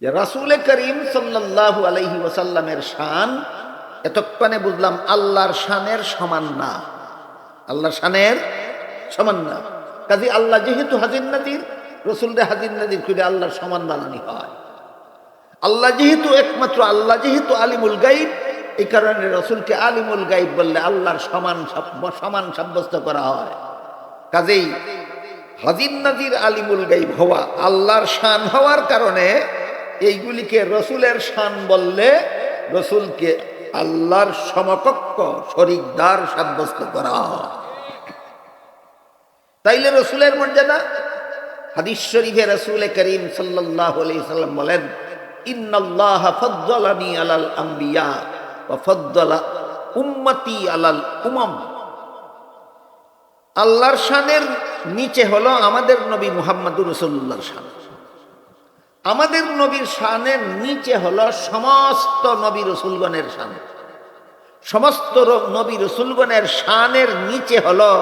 যে রাসুল করিম সাল্লাল্লাহু আলাইহি ওয়াসাল্লামের শান, এতক্ষণে বুঝলাম আল্লাহর শানের সমান না। আল্লাহর শানের সমান না। কাজে আল্লাহ যেহেতু হাজির নাজির রসুলরে হাজির নাজির করে আল্লাহর সমান বানানি হয়। আল্লাহ যেহেতু একমাত্র, আল্লাহ যেহেতু আলিমুল গাইব এই কারণে রসুলকে আলিমুল গাইব বললে আল্লাহর সমান সমান সাব্যস্ত করা হয়। কাজেই হাজির নাজির আলিমুল গাইব হওয়া, আল্লাহর শান হওয়ার কারণে এইগুলিকে রসুলের শান বললে রসুলকে আল্লাহর সমকক্ষ, শরিকদার সাব্যস্ত করা তাইলে রসুলের মর্যাদা? হাদিস শরীফে রসুল করিম সাল্লাম বলেন আলাল আম্বিয়া উম্মতি আলাল আল্লাহর শানের নিচে হলো আমাদের নবী মুহাম্মদুর রসুল্লাহর শান। আমাদের নবীর শানের নিচে হলো সমস্ত নবী রসুলগণের শান। সমস্ত নবী রসুলগণের শানের নিচে হলো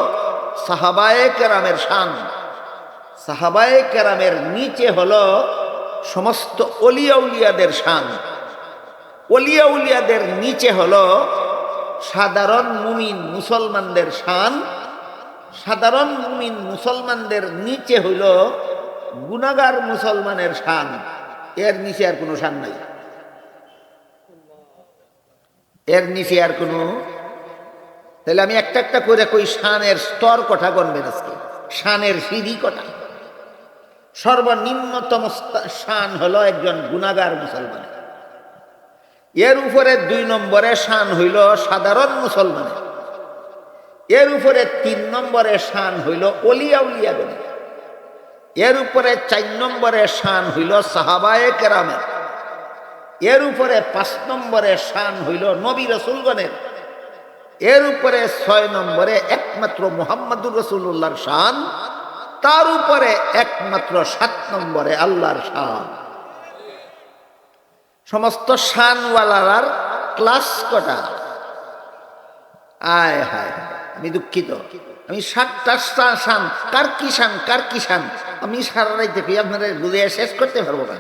সাহাবায়ে কেরামের শান। সাহাবায়ে কেরামের নিচে হলো সমস্ত অলিয়া উলিয়াদের শান। অলিয়া উলিয়াদের নিচে হলো সাধারণ মুমিন মুসলমানদের শান। সাধারণ মুমিন মুসলমানদের নিচে হইল গুনাগার মুসলমানের শান, এর নিচে আর কোনো শান নাই। এর নিচে আর কোনো, তাহলে আমি একটা একটা করে কই শানের স্তর কটা গণবেন আজকে? শানের সিঁড়ি কটা? সর্বনিম্নতম শান হলো একজন গুনাগার মুসলমান। এর উপরে দুই নম্বরে শান হইল সাধারণ মুসলমানের এর উপরে তিন নম্বরে শান হইল অলিয়া উলিয়া গণে এর উপরে চার নম্বরে শান হইল সাহাবায়ে কেরামের। এর উপরে পাঁচ নম্বরে শান হইল নবী রসুলগণের। এর উপরে ছয় নম্বরে একমাত্র মোহাম্মদুর রসুল্লাহর শান। তার উপরে একমাত্র সাত নম্বরে আল্লাহর শান। সমস্ত শানওয়ালার ক্লাস কটা? আয় হায়, আমি দুঃখিত। আমি সাতটা শান কার কি শান কার কি শান আমি সারা রাইতে কই আপনারা বুঝে শেষ করতে পারব না।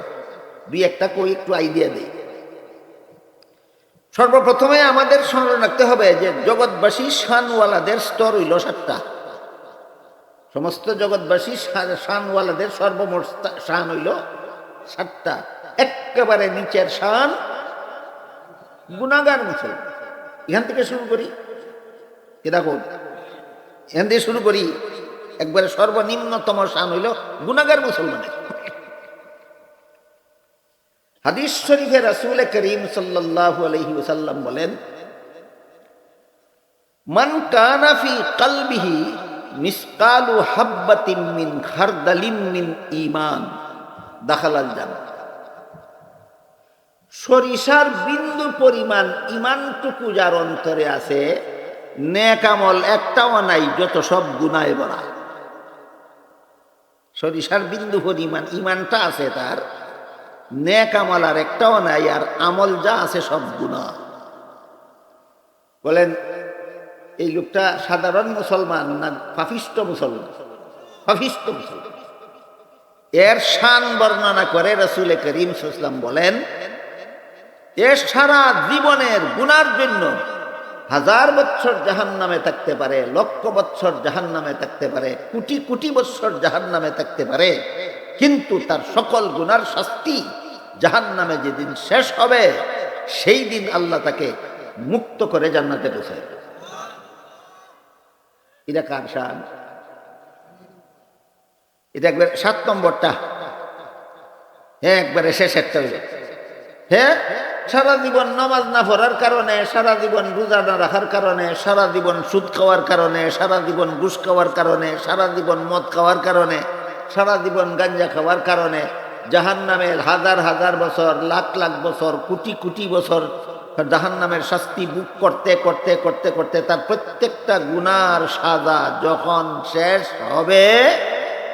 দুই একটা কই একটু আইডিয়া দিই। সর্বপ্রথমে আমাদের স্মরণ রাখতে হবে যে জগৎবাসী শানওয়ালাদের স্তর হইল সাতটা। সমস্ত জগৎবাসী শানওয়ালাদের সর্বমোট শান হইল সাতটা। একেবারে নিচের শান গুণাগার মুসলমান। এখান থেকে শুরু করি। কি দেখো এখান থেকে শুরু করি। একবারে সর্বনিম্নতম শান হইল গুণাগার মুসলমানের। হাদিস শরীফে রাসূল করিম সাল্লাল্লাহু আলাইহি ওয়াসাল্লাম বলেন, মান কানা ফি কলবিহি মিসকালু হাব্বাতিন মিন মিন ঈমান, দাখালাল জান্নাহ সরিষার বিন্দু পরিমাণ ইমানটুকু যার অন্তরে আছে নেকামল একটাও নাই, যত সব গুনায় ভরা। সরিষার বিন্দু পরিমাণ, ইমানটা আছে তার। নেক আমল আর একটাও নাই, আর আমল যা আছে সব গুণা বলেন, এই লোকটা সাধারণ মুসলমান না পাপিষ্ট মুসলমান? পাপিষ্ট মুসলমান। এর শান বর্ণনা করে রসুল করিম সুসলাম বলেন, এ সারা জীবনের গুনার জন্য হাজার বছর জাহান নামে থাকতে পারে, লক্ষ বছর জাহান নামে থাকতে পারে, কোটি কোটি বছর জাহান নামে থাকতে পারে, কিন্তু তার সকল গুনার শাস্তি জাহান নামে যেদিন শেষ হবে, সেই দিন আল্লাহ তাকে মুক্ত করে জান্নাতে পৌঁছায় এটা কার শান? এটা একবার সাত নম্বরটা। হ্যাঁ একবারে শেষেরটা হইল হ্যাঁ? সারা জীবন নামাজ না পড়ার কারণে, সারা জীবন রোজা না রাখার কারণে, সারা জীবন সুদ খাওয়ার কারণে, সারা জীবন ঘুষ খাওয়ার কারণে, সারা জীবন মদ খাওয়ার কারণে, সারা জীবন গাঞ্জা খাওয়ার কারণে জাহান নামের হাজার হাজার বছর, লাখ লাখ বছর, কোটি কোটি বছর জাহান নামের শাস্তি বুক করতে করতে করতে করতে তার প্রত্যেকটা গুনার সাজা যখন শেষ হবে,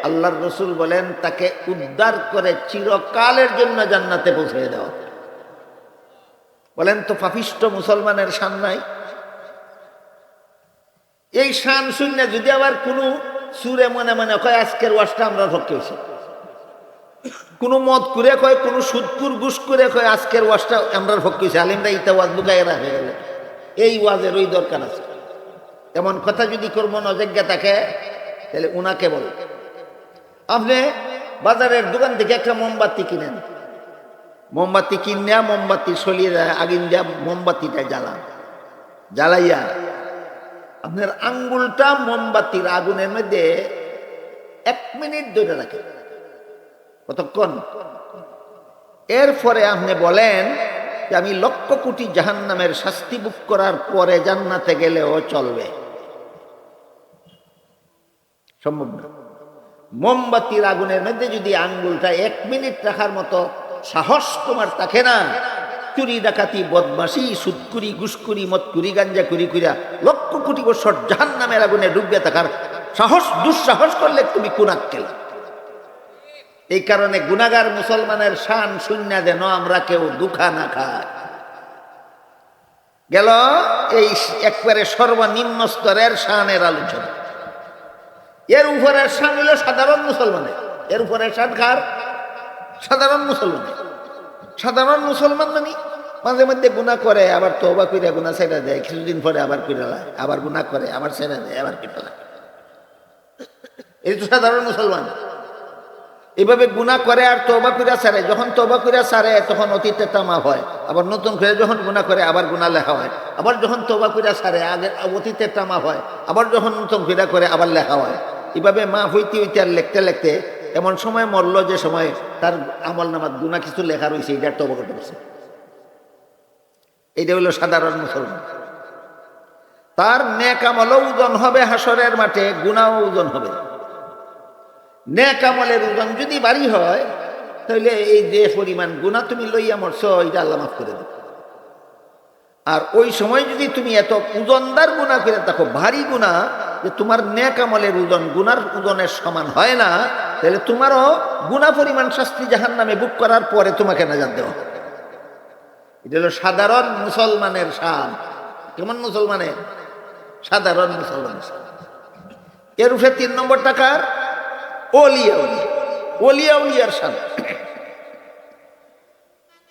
আল্লাহর রসুল বলেন, তাকে উদ্ধার করে চিরকালের জন্য জান্নাতে পৌঁছে দেওয়া বলেন তো, পাপিষ্ট মুসলমানের শান নাই? এই শান শূন্য যদি আবার কোনো সুরে মনে মনে কয়, আজকের ওয়াশটা আমরা ভক্তি হয়েছি। কোনো মদ করে কয়, কোনো সুদপুর গুস করে কয়, আজকের ওয়াশটা আমরা ভক্তি আলিমরা ইতা ওয়াজ লুকাই রাখে। গেল এই ওয়াজের ওই দরকার আছে। এমন কথা যদি করব অযোগ্যা থাকে, তাহলে উনাকে বল। আপনি বাজারের দোকান থেকে একটা মোমবাতি কিনেন। মোমবাতি কিনিয়া মোমবাতি সলিয়ে দেয়, আগুন দিয়া মোমবাতিটা জ্বালান জ্বালাইয়া, আপনার আঙ্গুলটা মোমবাতির আগুনের মধ্যে এক মিনিট ধরে রাখেন কতক্ষণ? এরপরে আপনি বলেন যে, আমি লক্ষ কোটি জাহান নামের শাস্তি বুক করার পরে জান্নাতে গেলেও চলবে। সম্ভব না। মোমবাতির আগুনের মধ্যে যদি আঙ্গুলটা এক মিনিট রাখার মতো সাহস তোমার থাকে না। চুরি ডাকাতি বদমাসি সুদকুরি গুসকুরি মতকুরি গাঞ্জা কুরি কুইরা লক্ষ কোটি বছর জাহান নামের আগুনে ডুববে থাকার সাহস, দুঃসাহস করলে তুমি কুনাক্কেলা এই কারণে গুনাগার মুসলমানের শান শূন্য যেন আমরা কেউ দুঃখা না খায়। গেল এই একবারে সর্বনিম্ন স্তরের শানের আলোচনা। এর উপরের শান হইল সাধারণ মুসলমানের। এর উপরের শান খার সাধারণ মুসলমান। সাধারণ মুসলমান মানে মাঝে মধ্যে গুণা করে, আবার তোবা করে গুণা ছেড়ে দেয়, কিছুদিন পরে আবার করে আবার গুণা করে, আবার ছেড়ে দেয়, আবার কেটে এই তো সাধারণ মুসলমান। এভাবে গুণা করে আর তবা কইরা সারে যখন তবা কইরা সারে তখন অতীতে তামা হয়, আবার নতুন করে যখন গুণা করে, আবার গুণা লেখা হয়, আবার যখন তবা কইরা সারে আগে অতীতে তামা হয়, আবার যখন নতুন কইরা করে, আবার লেখা হয়। এভাবে মা হইতে হইতে আর লেখতে লিখতে এমন সময় মরল যে সময় তার আমল নামাত গুণা কিছু লেখা রয়েছে এটার তবা করতে পারছে এইটা হলো সাধারণ মুসলমান। তার নেক ওজন হবে হাসরের মাঠে গুণাও ওজন হবে। নেক আমলের ওজন যদি বাড়ি হয়, তাহলে এই যে পরিমাণ গুণা তুমি লইয়া মরছ, এটা আল্লাহ মাফ করে দেবে। আর ওই সময় যদি তুমি এত ওজনদার গুণা করে দেখো ভারী গুণা যে তোমার নেক আমলের ওজন গুনার ওজনের সমান হয় না তাহলে তোমারও গুণা পরিমাণ শাস্তি জাহান নামে বুক করার পরে তোমাকে নাজার দেওয়া। এটা হলো সাধারণ মুসলমানের শান। কেমন মুসলমানের? সাধারণ মুসলমানের শান। এর উঠে তিন নম্বর টাকার ওলিয়া উলিয়া। ওলিয়া উলিয়ার শান।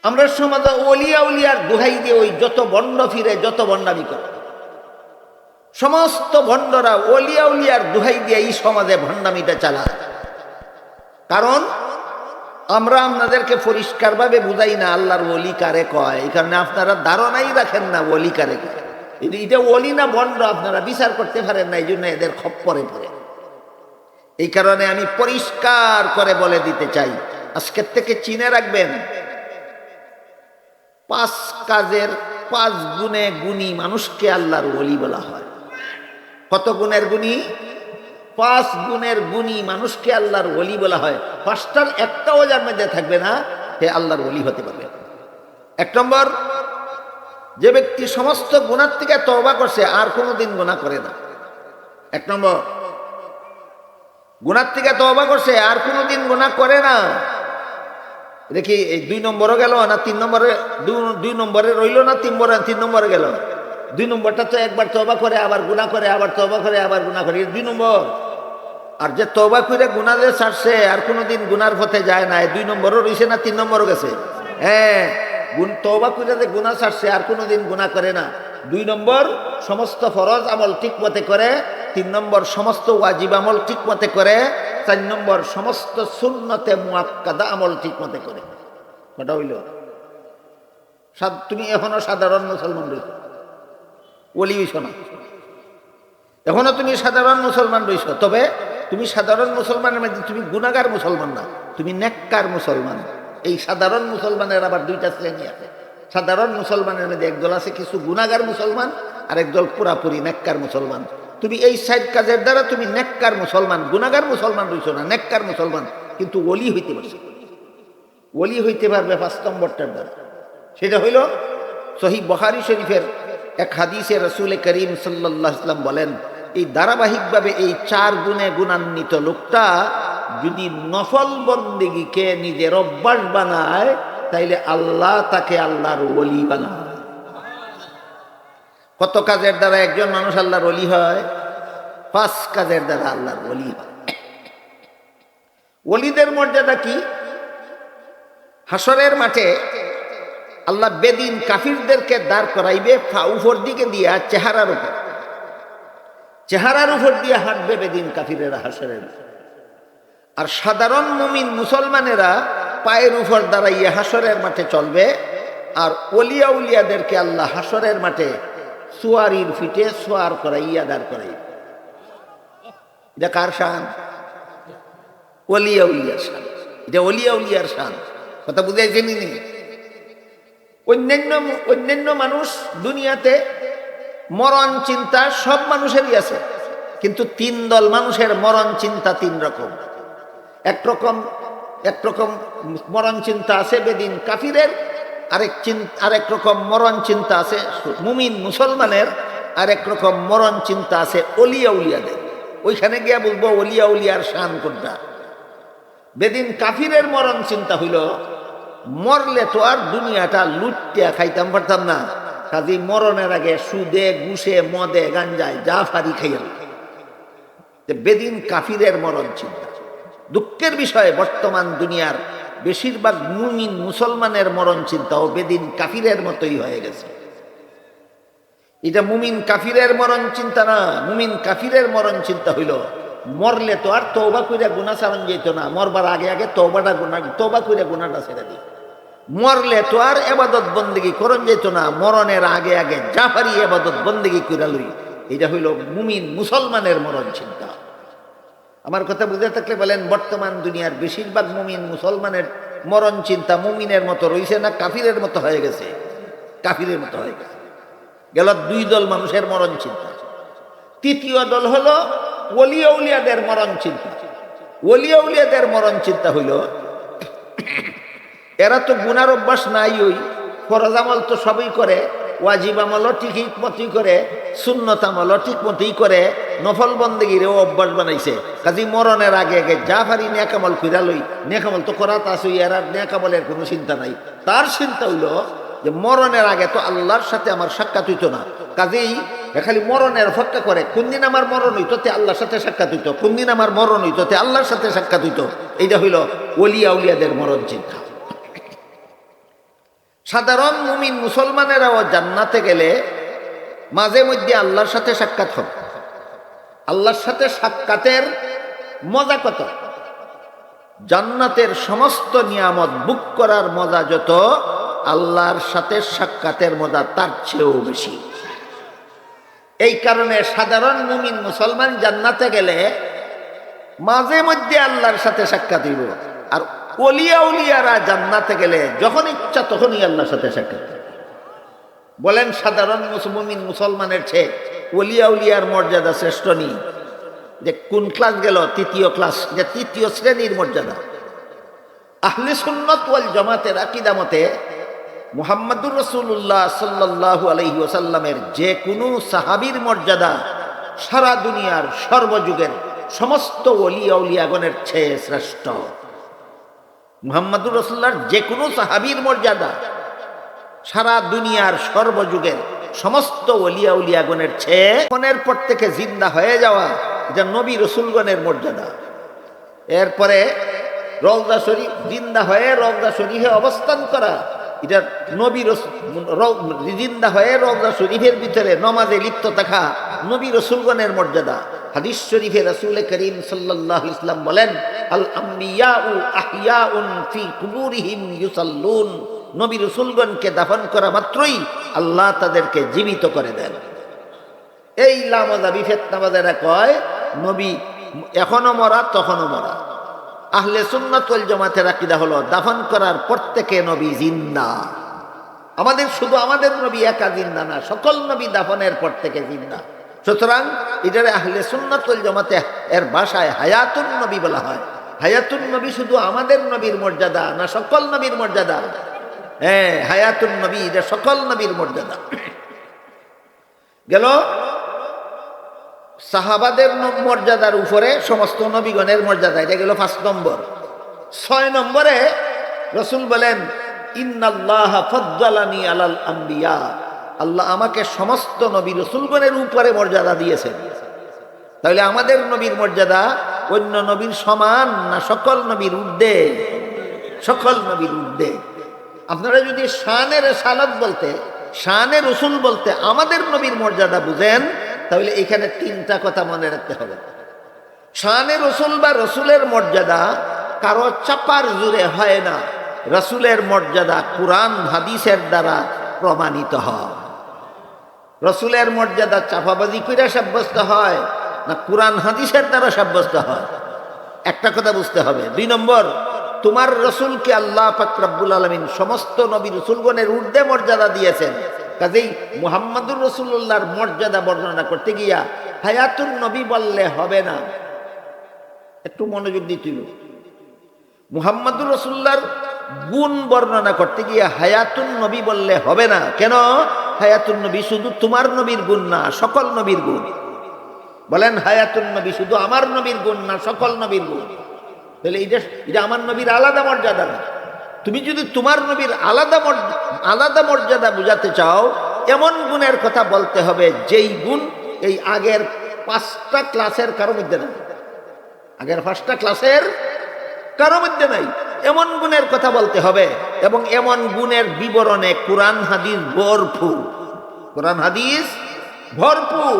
আমরা সমাজে অলিয়া উলিয়ার দোহাই দিয়ে ওই যত বন্ড ফিরে, যত বন্ডামি করে। সমস্ত ভণ্ডরা অলিয়া উলিয়ার দোহাই দিয়ে এই সমাজে ভণ্ডামিটা চালায়। কারণ আমরা আপনাদেরকে পরিষ্কারভাবে বুঝাই না আল্লাহর ওলি কারে কয়। এই কারণে আপনারা ধারণাই রাখেন না ওলি কারে কয়। এটা- ওলি না বন্ড আপনারা বিচার করতে পারেন না এই জন্য এদের খপ্পরে পড়ে। এই কারণে আমি পরিষ্কার করে বলে দিতে চাই। আজকের থেকে চিনে রাখবেন, পাঁচ কাজের পাঁচ গুণে গুণী মানুষকে আল্লাহর ওলি বলা হয়। কত গুণের গুণী? পাঁচ গুণের গুণী মানুষকে আল্লাহর ওলি বলা হয়। পাঁচটার একটাও যার মধ্যে থাকবে না, সে আল্লাহর ওলি হতে পারবে। এক নম্বর, যে ব্যক্তি সমস্ত গুণার থেকে তবা করছে, আর কোনো দিন গুণা করে না। এক নম্বর, গুণার থেকে তবা করছে, আর কোনো দিন গুণা করে না। দেখি এই দুই নম্বরও গেল না তিন নম্বরে দুই নম্বরে রইল না তিন তিন নম্বরে গেল দুই নম্বরটা তো একবার তবা করে, আবার গুণা করে, আবার তবা করে, আবার গুণা করে। দুই নম্বর। আর যে তবা করে গুণা দিয়ে ছাড়ছে আর কোনোদিন গুনার পথে যায় না। দুই নম্বরও রয়েছে না, তিন নম্বরও গেছে? হ্যাঁ গুণ তবা করে যে গুণা ছাড়ছে আর কোনোদিন গুণা করে না। দুই নম্বর, সমস্ত ফরজ আমল ঠিক মতে করে। তিন নম্বর, সমস্ত ওয়াজিব আমল ঠিক মতে করে। চার নম্বর, সমস্ত সুন্নতে মুয়াক্কাদা আমল ঠিক মতে করে। কটা হইল? তুমি এখনও সাধারণ মুসলমান রয়েছ। ওলি হইছ না। এখনও তুমি সাধারণ মুসলমান রয়েছ তবে তুমি সাধারণ মুসলমানের মধ্যে তুমি গুণাগার মুসলমান না, তুমি নেককার মুসলমান। এই সাধারণ মুসলমানের আবার দুইটা শ্রেণি আছে। সাধারণ মুসলমানের মধ্যে একদল আছে কিছু গুণাগার মুসলমান, আর একদল পুরাপুরি নেককার মুসলমান। তুমি এই সাইড কাজের দ্বারা তুমি নেককার মুসলমান গুণাগার মুসলমান রইছ না, নেককার মুসলমান, কিন্তু ওলি হইতে পারছে। ওলি হইতে পারবে পাঁচ নম্বরটার দ্বারা। সেটা হইল সহি বহারি শরীফের এক হাদিসে রসুল করিম সাল্লাহ ইসলাম বলেন, এই ধারাবাহিকভাবে এই চার গুণে গুণান্বিত লোকটা যদি নফল বন্দিগিকে নিজের অভ্যাস বানায়, তাইলে আল্লাহ তাকে আল্লাহর ওলি বানায়। কত কাজের দ্বারা একজন মানুষ আল্লাহর ওলি হয়? পাঁচ কাজের দ্বারা আল্লাহর ওলি হয়। ওলিদের মর্যাদা কি? হাসরের মাঠে আল্লাহ বেদিন কাফিরদেরকে দাঁড় করাইবে উপর দিকে দিয়া চেহারার উপর। চেহারার উপর দিয়ে হাঁটবে বেদিন কাফিরেরা হাসরের। আর সাধারণ মুমিন মুসলমানেরা পায়ের উপর দাঁড়াইয়ে হাসরের মাঠে চলবে, আর অলিয়া উলিয়াদেরকে আল্লাহ হাসরের মাঠে সুয়ারির ফিটে সোয়ার করাইয়া দাঁড় করাই এটা কার শান? অলিয়া উলিয়ার শান। এটা অলিয়া উলিয়ার শান। কথা বুঝাইছেন নি? অন্যান্য অন্যান্য মানুষ দুনিয়াতে মরণ চিন্তা সব মানুষেরই আছে। কিন্তু তিন দল মানুষের মরণ চিন্তা তিন রকম। একরকম একরকম মরণ চিন্তা আছে বেদিন কাফিরের, আরেক চিন্তা আরেক রকম মরণ চিন্তা আছে মুমিন মুসলমানের, আরেক রকম মরণ চিন্তা আছে অলিয়া উলিয়াদের। ওইখানে গিয়া বলব অলিয়া উলিয়ার শান কোনটা? বেদিন কাফিরের মরণ চিন্তা হইল মরলে তো আর দুনিয়াটা লুটিয়া খাইতাম, পারতাম না। কাজী মরণের আগে সুদে গুসে মদে, গাঞ্জায় যা ফারি খাইয়াল বেদিন কাফিরের মরণ চিন্তা দুঃখের বিষয়ে বর্তমান দুনিয়ার বেশিরভাগ মুমিন মুসলমানের মরণ চিন্তাও বেদিন কাফিরের মতোই হয়ে গেছে। এটা মুমিন কাফিরের মরণ চিন্তা না, মুমিন কাফিরের মরণ চিন্তা হইল মরলে তো আর তৌবা কইরা গুণা চালান যেত না। মরবার আগে আগে তৌবাটা গুণা তৌবা কইরা গুণাটা ছেড়ে দিই। মরলে তো আর এবাদত বন্দেগি করন যেত না। মরণের আগে আগে জাফারি এবাদত বন্দেগি কইরা লই। এটা হইল মুমিন মুসলমানের মরণ চিন্তা। আমার কথা বুঝে থাকলে বলেন, বর্তমান দুনিয়ার বেশিরভাগ মুমিন মুসলমানের মরণ চিন্তা মুমিনের মতো রইছে না কাফিরের মতো হয়ে গেছে? কাফিরের মতো হয়ে গেছে। গেল দুই দল মানুষের মরণ চিন্তা। তৃতীয় দল হলো ওলিয়া উলিয়াদের মরণ চিন্তা। ওলিয়া উলিয়াদের মরণ চিন্তা হইল, এরা তো গুনার অভ্যাস নাই ওই, ফরজ আমল তো সবই করে, ওয়াজিব আমলও ঠিক মতোই করে, সুন্নত ঠিক মতোই করে, নফল বন্দেগিরেও অভ্যাস বানাইছে। কাজী মরণের আগে আগে যা পারি নেকামল ফিরা লই নেকামল তো করা তা সই এর নেকামলের কোনো চিন্তা নাই। তার চিন্তা হইল যে মরণের আগে তো আল্লাহর সাথে আমার সাক্ষাৎ হইতো না। কাজেই খালি মরণের অপেক্ষা করে। কোন দিন আমার মরণ হইতো, তে আল্লাহর সাথে সাক্ষাৎ হইতো। কোন দিন আমার মরণ হইতো, তে আল্লাহর সাথে সাক্ষাৎ হইতো। এইটা হইল ওলিয়া উলিয়াদের মরণ চিন্তা। সাধারণ মুমিন মুসলমানেরাও জান্নাতে গেলে মাঝে মধ্যে আল্লাহর সাথে সাক্ষাৎ হবে। আল্লাহর সাথে সাক্ষাতের মজা কত? জান্নাতের সমস্ত নিয়ামত বুক করার মজা যত, আল্লাহর সাথে সাক্ষাতের মজা তার চেয়েও বেশি। এই কারণে সাধারণ মুমিন মুসলমান জান্নাতে গেলে মাঝে মধ্যে আল্লাহর সাথে সাক্ষাৎ হইব। আর অলিয়া উলিয়ারা জান্নাতে গেলে যখন ইচ্ছা তখনই আল্লাহর সাথে সাক্ষাৎ বলেন, সাধারণ মুসলিম মুসলমানের চেয়ে অলিয়া উলিয়ার মর্যাদা শ্রেষ্ঠ নেই যে কোন ক্লাস গেল? তৃতীয় ক্লাস যে তৃতীয় শ্রেণির মর্যাদা। আহলে সুন্নত ওয়াল জামাতের আকিদা মতে মুহাম্মদুর রসুল্লাহ সাল্লাল্লাহু আলাইহি ওসাল্লামের যে কোনো সাহাবীর মর্যাদা সারা দুনিয়ার সর্বযুগের সমস্ত অলিয়া উলিয়াগণের চেয়ে শ্রেষ্ঠ। মুহাম্মদুর রসুল্লাহর যে কোনো সাহাবীর মর্যাদা সারা দুনিয়ার সর্বযুগের সমস্ত অলিয়া উলিয়াগণের চেয়ে মনের পর থেকে জিন্দা হয়ে যাওয়া এটা নবী রসুলগণের মর্যাদা। এরপরে রওজা শরীফ, জিন্দা হয়ে রওজা শরীফে অবস্থান করা এটা নবী রস- র- জিন্দা হয়ে রওজা শরীফের ভিতরে নমাজে লিপ্ত থাকা নবী রসুলগণের মর্যাদা। হাদিস শরীফে রসুল করিম সাল্লাহ ইসলাম বলেন, আল ইউসাল্লুন। নবী রসুলগণকে দাফন করা মাত্রই আল্লাহ তাদেরকে জীবিত করে দেন। এই লামাজাবি ফেতনাবাদেরা কয়, নবী এখনও মরা তখনও মরা। আহলে সুন্নাতুল জামাতের আকিদা হলো দাফন করার প্রত্যেকে নবী জিন্দা। আমাদের শুধু আমাদের নবী একা জিন্দা না, সকল নবী দাফনের পর থেকে জিন্দা। সুতরাং এটারে আহলে সুন্নাতুল জমাতে এর ভাষায় হায়াতুন নবী বলা হয়। হায়াতুন নবী শুধু আমাদের নবীর মর্যাদা না সকল নবীর মর্যাদা? হ্যাঁ হায়াতুন নবী, এটা সকল নবীর মর্যাদা। গেল সাহাবাদের মর্যাদার উপরে সমস্ত নবীগণের মর্যাদা, এটা গেল পাঁচ নম্বর। ছয় নম্বরে রসুল বলেন, ইন্নাল্লাহ আলাল আম্বিয়া আল্লাহ আমাকে সমস্ত নবী রসুলগণের উপরে মর্যাদা দিয়েছেন। তাহলে আমাদের নবীর মর্যাদা অন্য নবীর সমান না সকল নবীর ঊর্ধ্বে? সকল নবীর ঊর্ধ্বে। আপনারা যদি শানের সালত বলতে, শানে রসুল বলতে আমাদের নবীর মর্যাদা বুঝেন তাহলে এখানে তিনটা কথা মনে রাখতে হবে। শানে রসুল বা রসুলের মর্যাদা কারও চাপার জুড়ে হয় না। রসুলের মর্যাদা কোরআন, হাদিসের দ্বারা প্রমাণিত হয়। রসুলের মর্যাদা চাপাবাজি করে সাব্যস্ত হয় না কোরআন, হাদিসের দ্বারা সাব্যস্ত হয়? একটা কথা বুঝতে হবে। দুই নম্বর, তোমার রসুলকে আল্লাহ ফাকরাবুল আলমিন সমস্ত নবী রসুলগণের ঊর্ধ্বে মর্যাদা দিয়েছেন। কাজেই মুহাম্মাদুর রসুল্লাহর মর্যাদা বর্ণনা করতে গিয়া হায়াতুল নবী বললে হবে না। একটু মনোযোগ দিছিল মুহাম্মাদুর রসুল্লাহর গুণ বর্ণনা করতে গিয়ে হায়াতুন নবী বললে হবে না। কেন? হায়াতুন নবী শুধু তোমার নবীর গুণ না, সকল নবীর গুণ। বলেন, হায়াতুন নবী শুধু আমার নবীর গুণ না, সকল নবীর গুণ। তাহলে এটা এটা আমার নবীর আলাদা মর্যাদা না। তুমি যদি তোমার নবীর আলাদা আলাদা মর্যাদা বুঝাতে চাও, এমন গুণের কথা বলতে হবে, যেই গুণ এই আগের পাঁচটা ক্লাসের কারও মধ্যে নাই। আগের পাঁচটা ক্লাসের কারও মধ্যে নাই। এমন গুণের কথা বলতে হবে, এবং এমন গুণের বিবরণে কোরআন হাদিস ভরপুর। কোরআন হাদিস ভরপুর।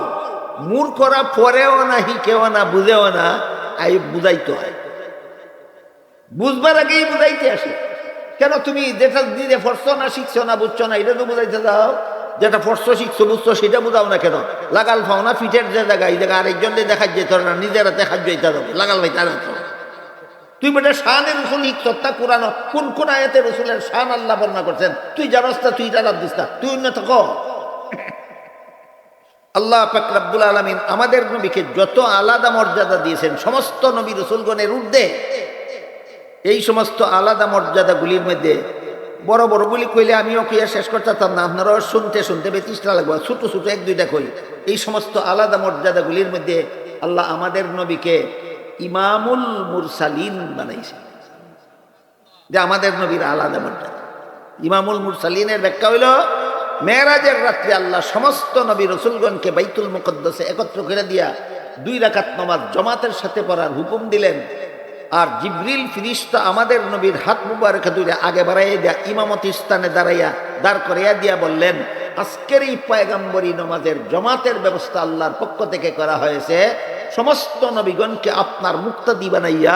মূর্খরা পরেও না হিকেও না, বুঝেও না, আই বুঝাইতে হয়। বুঝবার আগেই বুঝাইতে আসে। কেন তুমি যেটা নিজে পড়ছো না শিখছো না বুঝছ না, এটা তো বুঝাইতে দাও। যেটা পড়ছো শিখছো, বুঝছ, সেটা বুঝাও না কেন? লাগাল ফাও না ফিটের যে জায়গা এই জায়গা আরেকজন দেখা যেত না নিজেরা দেখা যেতে হবে। লাগাল ভাই, তারা তুই বেটা শানে রসুল ইকতা কোরআন, কোন কোন আয়াতে রসুলের শান আল্লাহ বর্ণনা করছেন? তুই জানাস না তুই জানার দিস না তুই অন্য থাক আল্লাহ পাকরাবুল আলমিন আমাদের নবীকে যত আলাদা মর্যাদা দিয়েছেন, সমস্ত নবী রসুলগণের ঊর্ধ্বে এই সমস্ত আলাদা মর্যাদাগুলির মধ্যে বড় বড় বড়গুলি কইলে আমিও কইয়া শেষ করতাম না? আপনারাও শুনতে শুনতে বেতিসটা লাগবে। ছোটো ছোটো এক দুইটা কই। এই সমস্ত আলাদা মর্যাদাগুলির মধ্যে আল্লাহ আমাদের নবীকে ইমামুল মুরসালিন বানাইছে। যে আমাদের নবীর আলাদা মর্যাদা। ইমামুল মুরসালিনের ব্যাখ্যা হইল, মেয়েরাজের রাত্রে আল্লাহ সমস্ত নবী রসুলগণকে বাইতুল মুকদ্দসে একত্র করে দিয়া দুই রাকাত নামাজ জমাতের সাথে পড়ার হুকুম দিলেন। আর জিব্রিল ফিরিস্তা আমাদের নবীর হাত মুবারকে দুইটা আগে বাড়াইয়া দিয়া ইমামতি স্থানে দাঁড়াইয়া দাঁড় করাইয়া দিয়া বললেন, আজকের এই পায়গাম্বরী নমাজের জমাতের ব্যবস্থা আল্লাহর পক্ষ থেকে করা হয়েছে। সমস্ত নবীগণকে আপনার মুক্তাদি বানাইয়া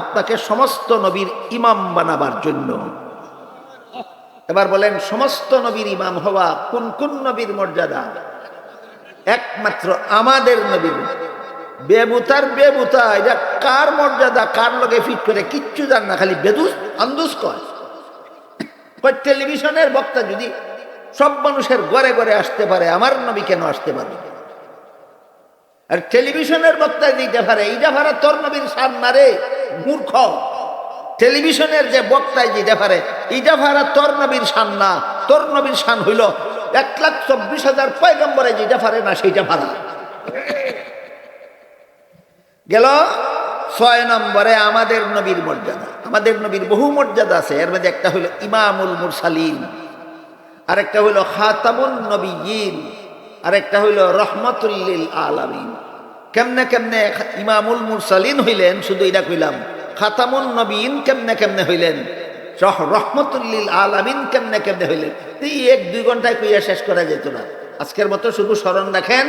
আপনাকে সমস্ত নবীর ইমাম বানাবার জন্য। এবার বলেন, সমস্ত নবীর ইমাম হওয়া কোন কোন নবীর মর্যাদা? একমাত্র আমাদের নবীর বেবুতার বেবুতা, এটা কার মর্যাদা, কার লগে ফিট করে, কিচ্ছু জান না, খালি বেদুস, আন্দুস কয়। টেলিভিশনের বক্তা যদি সব মানুষের ঘরে ঘরে আসতে পারে, আমার নবী কেন আসতে পারবে? আর টেলিভিশনের বক্তা দিতে পারে এইটা ভাড়া তোর নবীর সার মারে মূর্খ। টেলিভিশনের যে বক্তায় যেটা পারে এইটা ভাড়া তোর নবীর সান না, তোর নবীর শান হইল এক লাখ চব্বিশ হাজার পয়গম্বরে যেটা পারে না, সেইটা ভাড়া গেল ছয় নম্বরে আমাদের নবীর মর্যাদা। আমাদের নবীর বহু মর্যাদা আছে। এর মধ্যে একটা হইল ইমামুল মুরসালিন, আরেকটা হইল খাতামুন নবীন আরেকটা হইল রহমতুল্লিল আলামিন। কেমনে কেমনে ইমামুল মুরসালিন হইলেন? শুধু এটা কইলাম খাতামুল নবীন কেমনে কেমনে হইলেন? রহমতুল্লিল আলামিন কেমনে কেমনে হইলেন? এই এক দুই ঘন্টায় কইয়া শেষ করা যেত না। আজকের মতো শুধু স্মরণ রাখেন।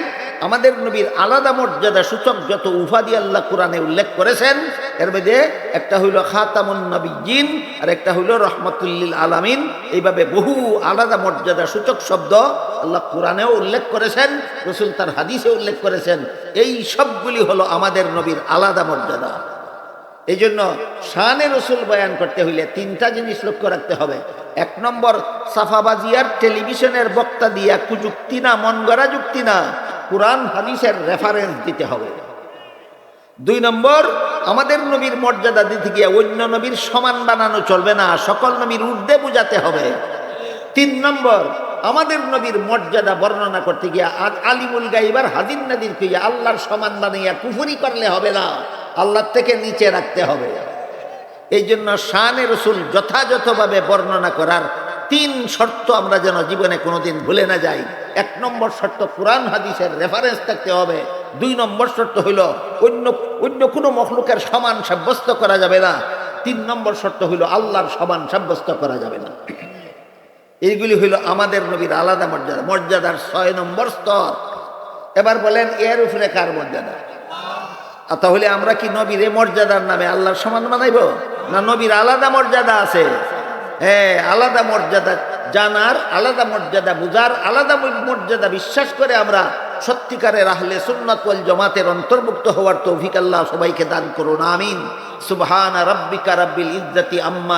আমাদের নবীর আলাদা মর্যাদা সূচক যত উফাদি আল্লাহ কোরআনে উল্লেখ করেছেন, এর মধ্যে একটা হইল খাতামুন নবীন আর একটা হইল রহমতুল্লিল আলামিন। এইভাবে বহু আলাদা মর্যাদা সূচক শব্দ আল্লাহ কোরআনেও উল্লেখ করেছেন, রসুল তার হাদিসে উল্লেখ করেছেন। এই সবগুলি হলো আমাদের নবীর আলাদা মর্যাদা। এই জন্য শানে রসুল বয়ান করতে হইলে তিনটা জিনিস লক্ষ্য রাখতে হবে। এক নম্বর সাফাবাজিয়ার টেলিভিশনের বক্তা দিয়া কুযুক্তি না, মন গড়া যুক্তি না, কোরআন, হাদিসের রেফারেন্স দিতে হবে। দুই নম্বর, আমাদের নবীর মর্যাদা দিতে গিয়ে অন্য নবীর সমান বানানো চলবে না, সকল নবীর ঊর্ধ্বে বুঝাতে হবে। তিন নম্বর, আমাদের নবীর মর্যাদা বর্ণনা করতে গিয়া আজ আলিমুল গাইবার হাজির নাদির কইয়া আল্লাহর সমান বানাইয়া কুফুরি করলে হবে না, আল্লাহর থেকে নিচে রাখতে হবে। এই জন্য শানে রসুল যথাযথভাবে বর্ণনা করার তিন শর্ত আমরা যেন জীবনে কোনোদিন ভুলে না যাই। এক নম্বর শর্ত কোরআন হাদিসের রেফারেন্স থাকতে হবে। দুই নম্বর শর্ত হইল অন্য অন্য কোনো মখলুকের সমান সাব্যস্ত করা যাবে না। তিন নম্বর শর্ত হইল আল্লাহর সমান সাব্যস্ত করা যাবে না। এইগুলি হইল আমাদের নবীর আলাদা মর্যাদা। মর্যাদার ছয় নম্বর স্তর। এবার বলেন এর উপরে কার মর্যাদা? তাহলে আমরা কি নবীর মর্যাদার নামে আল্লাহর সমান বানাইব না নবীর আলাদা মর্যাদা আছে? হ্যাঁ আলাদা মর্যাদা জানার, আলাদা মর্যাদা বুঝার, আলাদা মর্যাদা বিশ্বাস করে আমরা সত্যিকারের আহলে সুন্নাত ওয়াল জমাতের অন্তর্ভুক্ত হওয়ার তৌফিক আল্লাহ সবাইকে দান করুন, আমিন। সুবহান রাব্বিকা রাব্বিল ইজ্জাতি আম্মা